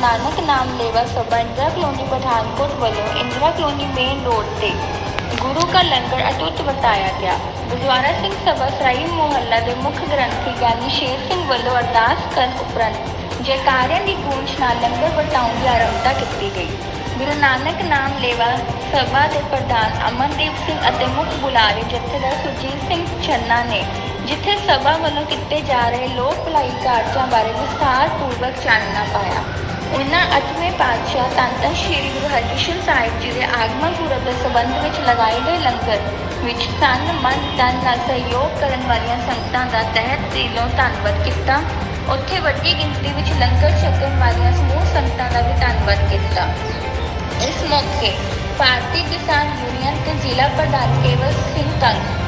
ਨਾਨਕ ਨਾਮ ਲੇਵਾ ਸਭਾ ਇੰਦਰਾ ਕਲੋਨੀ ਪਠਾਨਕੋਟ ਵੱਲੋਂ ਇੰਦਰਾ ਕਲੋਨੀ ਮੇਨ ਰੋਡ ਤੇ ਗੁਰੂ ਕਾ ਲੰਗਰ ਅਟੁੱਟ ਵਰਤਾਇਆ ਗਿਆ। ਗੁਰਦੁਆਰਾ ਸਿੰਘ ਸਭਾ ਸਰਾਈ ਮੁਹੱਲਾ ਦੇ ਮੁੱਖ ਗ੍ਰੰਥੀ ਗਿਆਨੀ ਸ਼ੇਰ ਸਿੰਘ ਵੱਲੋਂ ਅਰਦਾਸ ਕਰਨ ਉਪਰੰਤ ਜੈਕਾਰਿਆਂ ਦੀ ਗੂੰਜ ਨਾਲ ਲੰਗਰ ਵਰਤਾਉਣ ਦੀ ਆਰੰਭਤਾ ਕੀਤੀ ਗਈ। ਗੁਰੂ ਨਾਨਕ ਨਾਮ ਲੇਵਾ ਸਭਾ ਦੇ ਪ੍ਰਧਾਨ ਅਮਨਦੀਪ ਸਿੰਘ ਅਤੇ ਮੁੱਖ ਬੁਲਾਰੇ ਜਥੇਦਾਰ ਸੁਰਜੀਤ ਸਿੰਘ ਛੰਨਾ ਨੇ ਜਿੱਥੇ ਸਭਾ ਵੱਲੋਂ ਕੀਤੇ ਜਾ ਰਹੇ ਲੋਕ ਭਲਾਈ ਕਾਰਜਾਂ ਬਾਰੇ ਵਿਸਥਾਰ ਪੂਰਵਕ ਚਾਨਣਾ ਪਾਇਆ। ਉਹਨਾਂ ਅੱਠਵੇਂ ਪਾਤਸ਼ਾਹ ਧੰਨ ਧੰਨ ਸ਼੍ਰੀ ਗੁਰੂ ਹਰਕ੍ਰਿਸ਼ਨ ਸਾਹਿਬ ਜੀ ਦੇ ਆਗਮਨ ਪੁਰਬ ਦੇ ਸੰਬੰਧ ਵਿੱਚ ਲਗਾਏ ਗਏ ਲੰਗਰ ਵਿੱਚ ਤਨ ਮਨ, ਧਨ ਨਾਲ ਸਹਿਯੋਗ ਕਰਨ ਵਾਲੀਆਂ ਸੰਗਤਾਂ ਦਾ ਤਹਿਤ ਦਿਲੋਂ ਧੰਨਵਾਦ ਕੀਤਾ। ਉੱਥੇ ਵੱਡੀ ਗਿਣਤੀ ਵਿੱਚ ਲੰਗਰ ਛਕਣ ਵਾਲੀਆਂ ਸਮੂਹ ਸੰਗਤਾਂ ਦਾ ਵੀ ਧੰਨਵਾਦ ਕੀਤਾ। ਇਸ ਮੌਕੇ ਭਾਰਤੀ ਕਿਸਾਨ ਯੂਨੀਅਨ ਤੇ ਜ਼ਿਲ੍ਹਾ ਪ੍ਰਧਾਨ ਕੇਵਲ ਸਿੰਘ ਕੰਗ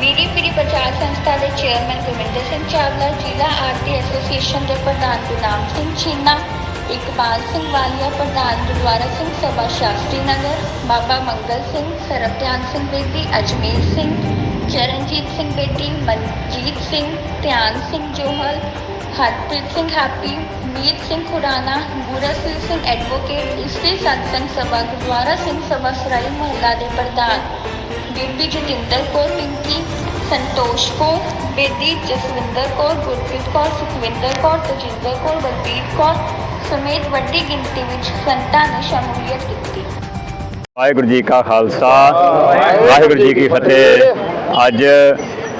ਮੀਰੀ ਪੀਰੀ ਪ੍ਰਚਾਰ ਸੰਸਥਾ ਦੇ ਚੇਅਰਮੈਨ ਗੁਰਮਿੰਦਰ ਸਿੰਘ ਚਾਵਲਾ, ਜ਼ਿਲ੍ਹਾ ਆਰਤੀ ਐਸੋਸੀਏਸ਼ਨ ਦੇ ਪ੍ਰਧਾਨ ਗੁਰਨਾਮ ਸਿੰਘ ਛੀਨਾ, ਇਕਬਾਲ ਸਿੰਘ ਵਾਲੀਆ, ਪ੍ਰਧਾਨ ਗੁਰਦੁਆਰਾ ਸਿੰਘ ਸਭਾ ਸ਼ਾਸਤਰੀ ਨਗਰ, ਬਾਬਾ ਮੰਗਲ ਸਿੰਘ, ਸਰਬਧਿਆਨ ਸਿੰਘ ਬੇਦੀ, ਅਜਮੇਰ ਸਿੰਘ, ਚਰਨਜੀਤ ਸਿੰਘ ਬੇਦੀ, ਮਨਜੀਤ ਸਿੰਘ, ਧਿਆਨ ਸਿੰਘ ਜੋਹਲ, ਹਰਪ੍ਰੀਤ ਸਿੰਘ ਹਾਪੀ, ਮੀਤ ਸਿੰਘ ਖੁਰਾਨਾ ਗੁਰਸਿੰਘ ਸਿੰਘ ਐਡਵੋਕੇਟ ਇਸਤਰੀ ਸਤਸੰਗ ਸਭਾ, ਗੁਰਦੁਆਰਾ ਸਿੰਘ ਸਭਾ ਸਰਾਈ ਮੁਹੱਲਾ ਦੇ ਪ੍ਰਧਾਨ। ਬੀਬੀ ਜਤਿੰਦਰ ਕੌਰ, ਪਿੰਕੀ ਸੰਤੋਸ਼ ਕੌਰ, ਬੇਦੀ ਜਸਵਿੰਦਰ ਕੌਰ, ਗੁਰਪ੍ਰੀਤ ਕੌਰ, ਸੁਖਵਿੰਦਰ ਕੌਰ, ਤਜਿੰਦਰ ਕੌਰ, ਬਲਬੀਰ ਕੌਰ ਸਮੇਤ ਵੱਡੀ ਗਿਣਤੀ ਵਿੱਚ ਸੰਤਾਂ ਨੇ ਸ਼ਮੂਲੀਅਤ ਕੀਤੀ। ਵਾਹਿਗੁਰੂ ਜੀ ਕਾ ਖਾਲਸਾ, ਵਾਹਿਗੁਰੂ ਜੀ ਕੀ ਫਤਿਹ। ਅੱਜ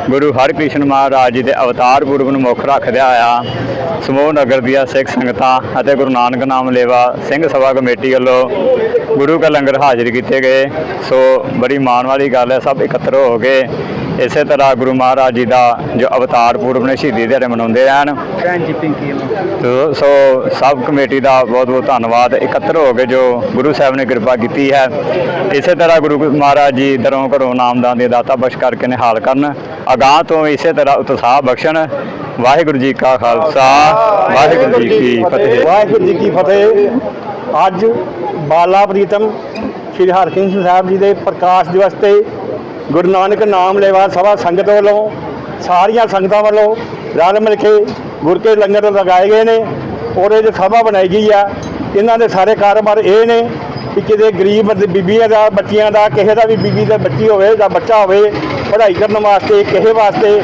ਗੁਰੂ ਹਰਕ੍ਰਿਸ਼ਨ ਮਹਾਰਾਜ ਜੀ ਦੇ ਅਵਤਾਰ ਪੁਰਬ ਨੂੰ ਮੁੱਖ ਰੱਖਦਿਆਂ ਆ ਸਮੂਹ ਨਗਰ ਦੀਆਂ ਸਿੱਖ ਸੰਗਤਾਂ ਅਤੇ ਗੁਰੂ ਨਾਨਕ ਨਾਮ ਲੇਵਾ ਸਿੰਘ ਸਭਾ ਕਮੇਟੀ ਵੱਲੋਂ ਗੁਰੂ ਕਾ ਲੰਗਰ ਹਾਜ਼ਰ ਕੀਤੇ ਗਏ। ਸੋ ਬੜੀ ਮਾਣ ਵਾਲੀ ਗੱਲ ਹੈ, ਸਭ ਇਕੱਤਰ ਹੋ ਕੇ ਇਸੇ ਤਰ੍ਹਾਂ ਗੁਰੂ ਮਹਾਰਾਜ ਜੀ ਦਾ ਜੋ ਅਵਤਾਰ ਪੁਰਬ ਨੇ ਸ਼ਹੀਦੀ ਦਿਹਾੜੇ ਮਨਾਉਂਦੇ ਰਹਿਣ। ਭੈਣ ਜੀ ਪਿੰਕੀ ਤੋ- ਸੋ ਸਬ ਕਮੇਟੀ ਦਾ ਬਹੁਤ ਬਹੁਤ ਧੰਨਵਾਦ ਇਕੱਤਰ ਹੋ ਕੇ ਜੋ ਗੁਰੂ ਸਾਹਿਬ ਨੇ ਕਿਰਪਾ ਕੀਤੀ ਹੈ। ਇਸੇ ਤਰ੍ਹਾਂ ਗੁਰੂ ਮਹਾਰਾਜ ਜੀ ਦਰੋਂ ਘਰੋਂ ਨਾਮਦਾਨ ਦੀ ਦਾਤਾ ਬਖਸ਼ ਕਰਕੇ ਨਿਹਾਲ ਕਰਨ। ਅਗਾਹ ਤੋਂ ਇਸੇ ਤਰ੍ਹਾਂ ਉਤਸ਼ਾਹ ਬਖਸ਼ਣ। ਵਾਹਿਗੁਰੂ ਜੀ ਕਾ ਖਾਲਸਾ ਵਾਹਿਗੁਰੂ ਜੀ ਕੀ ਫਤਿਹ। ਵਾਹਿਗੁਰੂ ਜੀ ਕੀ ਫਤਿਹ। ਅੱਜ ਬਾਲਾ ਪ੍ਰੀਤਮ ਸ੍ਰੀ ਹਰਕ੍ਰਿਸ਼ਨ ਸਾਹਿਬ ਜੀ ਦੇ ਪ੍ਰਕਾਸ਼ ਦਿਵਸ ਤੇ ਗੁਰੂ ਨਾਨਕ ਨਾਮ ਲੈਵਾ ਸਭਾ ਸੰਗਤ ਵੱਲੋਂ, ਸਾਰੀਆਂ ਸੰਗਤਾਂ ਵੱਲੋਂ ਰਲ ਮਿਲ ਕੇ ਗੁਰ ਕੇ ਲੰਗਰ ਲਗਾਏ ਗਏ ਨੇ, ਔਰ ਇਹ ਸਭਾ ਬਣਾਈ ਗਈ ਆ, ਇਹਨਾਂ ਦੇ ਸਾਰੇ ਕਾਰੋਬਾਰ ਇਹ ਨੇ ਕਿ ਕਿਤੇ ਗਰੀਬ ਬੀਬੀਆਂ ਦਾ, ਬੱਚਿਆਂ ਦਾ, ਕਿਸੇ ਦਾ ਵੀ ਬੀਬੀ ਦਾ ਬੱਚੀ ਹੋਵੇ ਜਾਂ ਬੱਚਾ ਹੋਵੇ, ਪੜ੍ਹਾਈ ਕਰਨ ਵਾਸਤੇ, ਕਿਸੇ ਵਾਸਤੇ,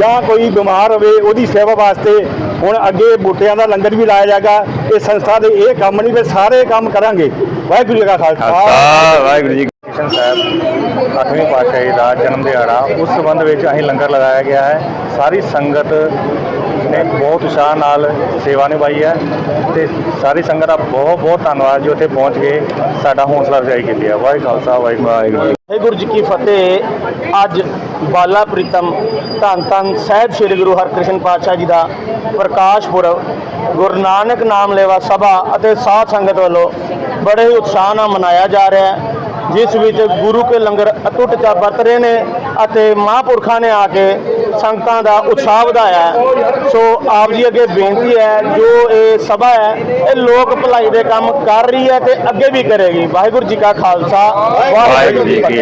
ਜਾਂ ਕੋਈ ਬਿਮਾਰ ਹੋਵੇ, ਉਹਦੀ ਸੇਵਾ ਵਾਸਤੇ ਹੁਣ ਅੱਗੇ ਬੂਟਿਆਂ ਦਾ ਲੰਗਰ ਵੀ ਲਾਇਆ ਜਾਏਗਾ, ਇਹ ਸੰਸਥਾ ਦੇ ਇਹ ਕੰਮ ਨਹੀਂ ਵੀ ਸਾਰੇ ਕੰਮ ਕਰਾਂਗੇ। ਵਾਹਿਗੁਰੂ ਜੀ ਕਾ ਖਾਲਸਾ, ਵਾਹਿਗੁਰੂ ਜੀ ਕ੍ਰਿਸ਼ਨ ਸਾਹਿਬ, ਅੱਠਵੇਂ ਪਾਤਸ਼ਾਹੀ ਦਾ ਜਨਮ ਦਿਹਾੜਾ, ਉਸ ਸੰਬੰਧ ਵਿੱਚ ਅਸੀਂ ਲੰਗਰ ਲਗਾਇਆ ਗਿਆ ਹੈ। ਸਾਰੀ ਸੰਗਤ ਨੇ ਬਹੁਤ ਉਤਸ਼ਾਹ ਨਾਲ ਸੇਵਾ ਨਿਭਾਈ ਹੈ ਤੇ ਸਾਰੀ ਸੰਗਤ ਦਾ ਬਹੁਤ ਬਹੁਤ ਧੰਨਵਾਦ ਜੀ, ਉੱਥੇ ਪਹੁੰਚ ਕੇ ਸਾਡਾ ਹੌਸਲਾ ਅਫਜ਼ਾਈ ਕੀਤੀ ਹੈ। ਵਾਹਿਗੁਰੂ ਖਾਲਸਾ, ਵਾਹਿਗੁਰੂ ਵਾਹਿਗੁਰੂ ਜੀ ਵਾਹਿਗੁਰੂ ਜੀ ਕੀ ਫਤਿਹ। ਅੱਜ ਬਾਲਾ ਪ੍ਰੀਤਮ ਧੰਨ ਧੰਨ ਸਾਹਿਬ ਸ੍ਰੀ ਗੁਰੂ ਹਰਕ੍ਰਿਸ਼ਨ ਪਾਤਸ਼ਾਹ ਜੀ ਦਾ ਪ੍ਰਕਾਸ਼ ਪੁਰਬ, ਗੁਰੂ ਨਾਨਕ ਨਾਮ ਲੈਵਾ ਸਭਾ ਅਤੇ ਸਾਧ ਸੰਗਤ ਵੱਲੋਂ ਬੜੇ ਉਤਸ਼ਾਹ ਨਾਲ ਮਨਾਇਆ ਜਾ ਰਿਹਾ ਹੈ। ਜਿਸ ਵਿੱਚ ਗੁਰੂ ਕੇ ਲੰਗਰ ਅਟੁੱਟ ਚਾ ਵਰਤ ਰਹੇ ਨੇ ਅਤੇ ਮਹਾਂਪੁਰਖਾਂ ਨੇ ਆ ਕੇ ਸੰਗਤਾਂ ਦਾ ਉਤਸ਼ਾਹ ਵਧਾਇਆ ਸੋ ਆਪ ਜੀ ਅੱਗੇ ਬੇਨਤੀ ਹੈ, ਜੋ ਇਹ ਸਭਾ ਹੈ, ਇਹ ਲੋਕ ਭਲਾਈ ਦੇ ਕੰਮ ਕਰ ਰਹੀ ਹੈ ਤੇ ਅੱਗੇ ਵੀ ਕਰੇਗੀ। ਵਾਹਿਗੁਰੂ ਜੀ ਕਾ ਖਾਲਸਾ, ਵਾਹਿਗੁਰੂ ਜੀ ਕੀ